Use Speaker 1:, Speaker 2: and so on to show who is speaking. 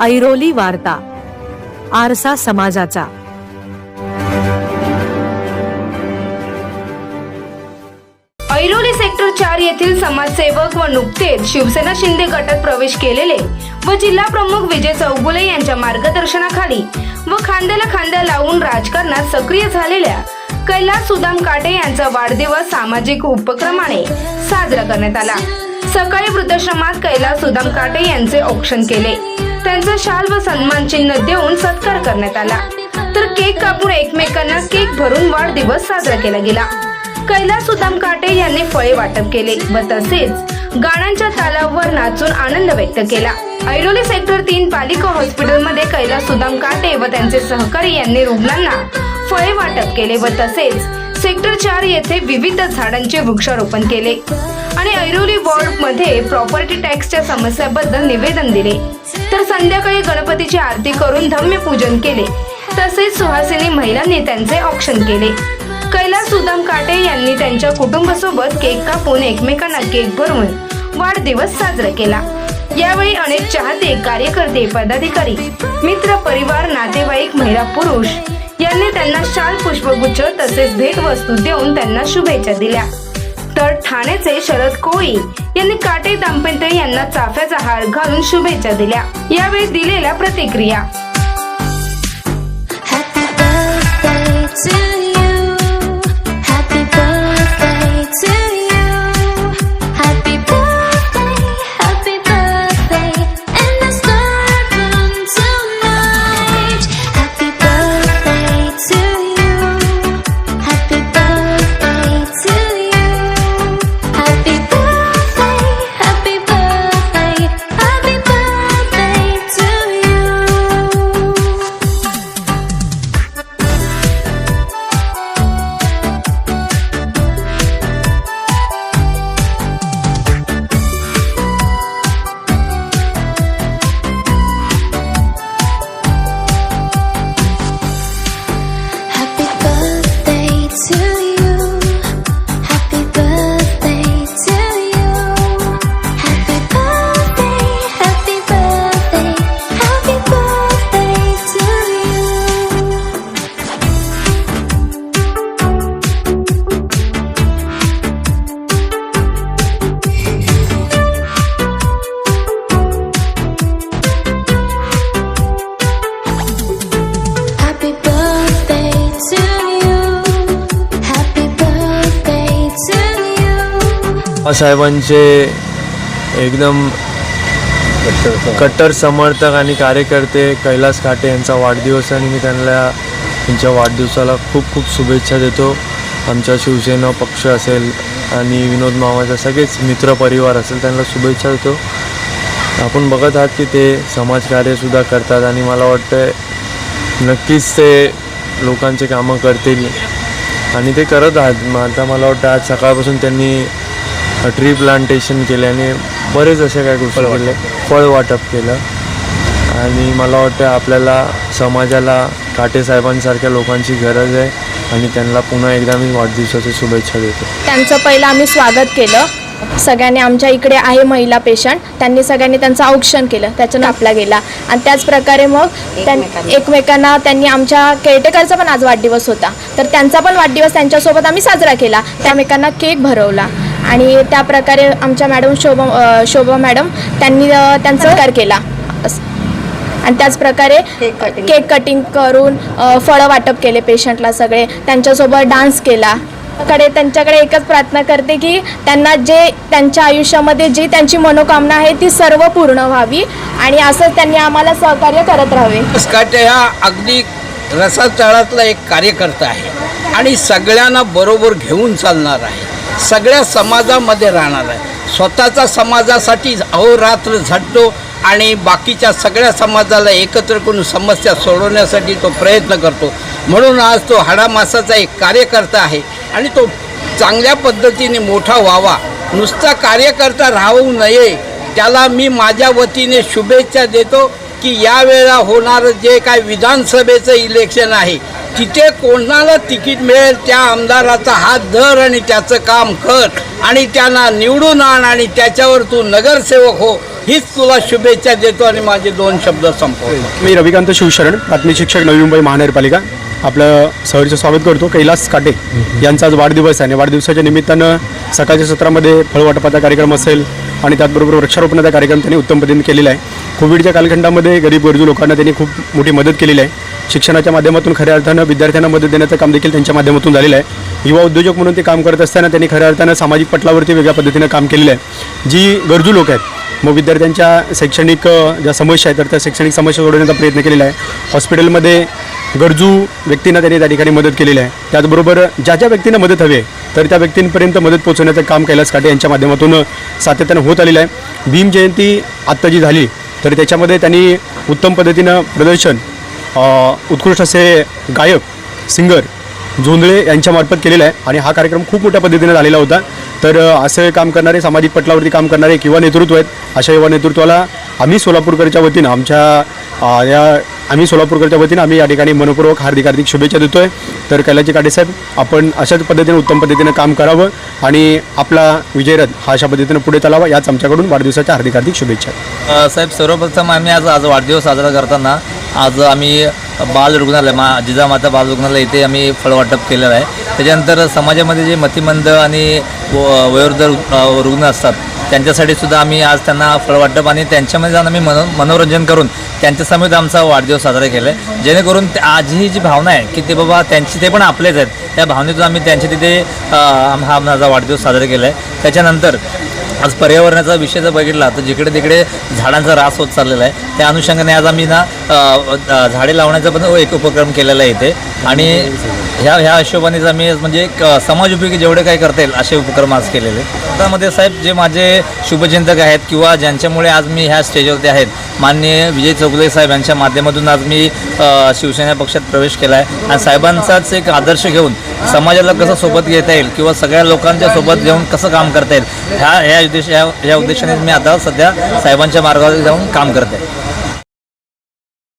Speaker 1: ऐरोली वार्ता आरसा समाजाचा.
Speaker 2: ऐरोली सेक्टर चार येथील समाजसेवक व नुकतेच शिवसेना शिंदे गटात प्रवेश केलेले व जिल्हा प्रमुख विजय चौगुले यांच्या मार्गदर्शनाखाली व खांद्याला खांद्या लावून राजकारणात सक्रिय झालेल्या कैलास सुदाम काटे यांचा वाढदिवस सामाजिक उपक्रमाने साजरा करण्यात आला. सकाळी वृद्धाश्रमात कैलास सुदाम काटे यांचे औक्षण केले. त्यांचा शाल व सन्मान चिन्ह देऊन सत्कार करण्यात आला. तर केक कापून एकमेकांना केक भरून वाढदिवस साजरा केला गेला. कैलास सुदाम काटे यांनी फळे वाटप केले व तसेच गाण्यांच्या तालावर नाचून आनंद व्यक्त केला. ऐरोली सेक्टर तीन पालिका हॉस्पिटलमध्ये कैलास सुदाम काटे व त्यांचे सहकारी यांनी रुग्णांना फळे वाटप केले व तसेच सेक्टर चार येथे विविध झाडांचे वृक्षारोपण केले आणि ऐरोली वॉर्डमध्ये प्रॉपर्टी टॅक्सच्या समस्याबद्दल निवेदन दिले. तर संध्याकाळी गणपतीची आरती करून धम्य पूजन केले. तसेच सुहासिनी महिलांनी त्यांचे औक्षण केले. कैलास सुदाम काटे यांनी त्यांच्या कुटुंबासोबत केक कापून एकमेकांना केक भरून वाढदिवस साजरा केला. यावेळी अनेक चाहते कार्यकर्ते पदाधिकारी मित्र परिवार नातेवाईक महिला पुरुष यांनी त्यांना शाल पुष्पगुच्छ तसेच भेटवस्तू देऊन त्यांना शुभेच्छा दिल्या. तर ठाण्याचे शरद कोळी यांनी काटे दाम्पत्य यांना चाफ्याचा हार घालून शुभेच्छा दिल्या. यावेळी दिलेल्या प्रतिक्रिया.
Speaker 3: बाबासाहेबांचे
Speaker 4: साहेबांचे एकदम कट्टर समर्थक आणि कार्यकर्ते कैलास काटे यांचा वाढदिवस आणि मी त्यांना त्यांच्या वाढदिवसाला खूप खूप शुभेच्छा देतो. आमच्या शिवसेना पक्ष असेल आणि विनोद मामाचा सगळेच मित्रपरिवार असेल त्यांना शुभेच्छा देतो. आपण बघत आहात की ते समाजकार्यसुद्धा करतात आणि मला वाटतं नक्कीच ते लोकांचे कामं करतील. आणि ते करत आहात. आता मला वाटतं आज सकाळपासून त्यांनी ट्री प्लांटेशन केले आणि बरेच अशा काय गोष्टी केले. फळ वाटप केलं. आणि मला वाटतं आपल्याला समाजाला काटे साहेबांसारख्या लोकांची गरज आहे आणि त्यांना पुन्हा एकदा मी वाढदिवसाच्या शुभेच्छा देतो.
Speaker 5: त्यांचं पहिलं आम्ही स्वागत केलं. सगळ्यांनी आमच्या इकडे आहे महिला पेशंट. त्यांनी सगळ्यांनी त्यांचं औक्षण केलं. त्याच्यानं आपला गेला. आणि त्याच प्रकारे मग त्यां एकमेकांना. त्यांनी आमच्या केअरटेकरचा पण आज वाढदिवस होता. तर त्यांचा पण वाढदिवस त्यांच्यासोबत आम्ही साजरा केला. त्यामेकांना केक भरवला. आणि त्या प्रकारे आमच्या मॅडम शोभा शोभा मॅडम त्यांनी त्यांचा सत्कार केला. असं. आणि त्याच प्रकारे केक कटिंग करून फळं वाटप केले पेशंटला सगळे. त्यांच्यासोबत डान्स केला. कडे त्यांच्याकडे एकच प्रार्थना करते की त्यांना जे त्यांच्या आयुष्यामध्ये जी त्यांची मनोकामना आहे ती सर्व पूर्ण व्हावी आणि असं त्यांनी आम्हाला सहकार्य करत राहावे.
Speaker 6: काटे हा अगदी रसातळातला एक कार्यकर्ता आहे आणि सगळ्यांना बरोबर घेऊन चालणार आहे. सगळ्या समाजामध्ये राहणार आहे. स्वतःचा समाजासाठी अहोरात्र झटतो आणि बाकीच्या सगळ्या समाजाला एकत्र करून समस्या सोडवण्यासाठी तो प्रयत्न करतो. म्हणून आज तो हाडामासाचा एक कार्यकर्ता आहे आणि तो चांगल्या पद्धतीने मोठा व्हावा. नुसता कार्यकर्ता राहू नये त्याला मी माझ्या वतीने शुभेच्छा देतो की यावेळेला होणारं जे काय विधानसभेचं इलेक्शन आहे तिथे कोणाला तिकीट मिळेल त्या आमदाराचा हात धर आणि त्याचं काम कर आणि त्यांना निवडून आण आणि त्याच्यावर तू नगरसेवक हो हीच तुला शुभेच्छा देतो आणि माझे दोन शब्द संपवतो.
Speaker 7: मी रविकांत शिवशरण प्राथमिक शिक्षक नवी मुंबई महानगरपालिका. आपलं सहरीचं स्वागत करतो. कैलास काटे यांचा आज वाढदिवस आहे आणि वाढदिवसाच्या निमित्तानं सकाळच्या सत्रामध्ये फळवाटपाचा कार्यक्रम असेल आणि त्याचबरोबर वृक्षारोपणाचा कार्यक्रम त्यांनी उत्तम पद्धतीने केलेला आहे. कोविडच्या कालखंडामध्ये गरीब गरजू लोकांना त्यांनी खूप मोठी मदत केलेली आहे. शिक्षणाच्या माध्यमातून खऱ्या अर्थानं विद्यार्थ्यांना मदत देण्याचं काम देखील त्यांच्या माध्यमातून झालेलं आहे. युवा उद्योजक म्हणून ते काम करत असताना त्यांनी खऱ्या अर्थानं सामाजिक पटलावरती वेगळ्या पद्धतीनं काम केलेलं आहे. जी गरजू लोक आहेत मग विद्यार्थ्यांच्या शैक्षणिक ज्या समस्या आहेत तर त्या शैक्षणिक समस्या सोडवण्याचा प्रयत्न केलेला आहे. हॉस्पिटलमध्ये गरजू व्यक्तींना त्यांनी त्या ठिकाणी मदत केलेली आहे. त्याचबरोबर ज्या ज्या व्यक्तींना मदत हवी आहे तर त्या व्यक्तींपर्यंत मदत पोहोचवण्याचं काम कैलास काटे यांच्या माध्यमातून सातत्यानं होत आलेलं आहे. भीम जयंती आत्ता जी झाली तर त्याच्यामध्ये त्यांनी उत्तम पद्धतीनं प्रदर्शन उत्कृष्ट असे गायक सिंगर जोंधळे यांच्यामार्फत केलेला आहे आणि हा कार्यक्रम खूप मोठ्या पद्धतीने झालेला होता. तर असे काम करणारे सामाजिक पटलावरती काम करणारे किंवा युवा नेतृत्व आहेत अशा युवा नेतृत्वाला आम्ही सोलापूरकरच्या वतीनं आमच्या या आम्ही सोलापूरकरच्या वतीनं आम्ही या ठिकाणी मनपूर्वक हार्दिक हार्दिक शुभेच्छा देतो आहे तर कैलाची काटेसाहेब आपण अशाच पद्धतीने उत्तम पद्धतीने काम करावं आणि आपला विजयरथ हा अशा पद्धतीनं पुढे चालावा याच आमच्याकडून वाढदिवसाच्या हार्दिक हार्दिक शुभेच्छा.
Speaker 8: साहेब सर्वप्रथम आम्ही आज आज वाढदिवस साजरा करताना आज आम्ही बाल रुग्णालय मा जिजामाता बाल रुग्णालय इथे आम्ही फळवाटप केलेलं आहे. त्याच्यानंतर समाजामध्ये जे मतिमंद आणि व- वयोवृद्ध रु- रुग्ण असतात त्यांच्यासाठी सुद्धा आम्ही आज त्यांना फळवाटप आणि त्यांच्यामध्ये जाऊन आम्ही मनो मनोरंजन करून त्यांच्यासमोर आमचा वाढदिवस साजरा केला आहे जेणेकरून ते- आज ही जी भावना आहे की ते बाबा त्यांची ते पण आपलेच आहेत त्या भावनेतून आम्ही त्यांच्या तिथे हा माझा वाढदिवस साजरा केला आहे त्याच्यानंतर आज पर्यावरणाचा विषय जर बघितला तर जिकडे तिकडे झाडांचा रास होत चाललेला आहे. त्या अनुषंगाने आज आम्ही ना झाडे लावण्याचा पण एक उपक्रम केलेला आहे इथे. आणि ह्या ह्या हिशोबानेच आम्ही म्हणजे एक समाज उपयोगी जेवढे काही करता येईल असे उपक्रम आज केलेले त्यामध्ये साहेब जे माझे शुभचिंतक आहेत किंवा ज्यांच्यामुळे आज मी ह्या स्टेजवरती आहेत माननीय विजय चौगुले साहेब यांच्या माध्यमातून आज मी शिवसेना पक्षात प्रवेश केला आहे आणि साहेबांचाच एक आदर्श घेऊन समाजाला कसं सोबत घेता येईल किंवा सगळ्या लोकांच्या सोबत घेऊन कसं काम करता येईल ह्या ह्या उद्देश ह्या ह्या उद्देशाने मी आता सध्या साहेबांच्या मार्गावर जाऊन काम करते आहे.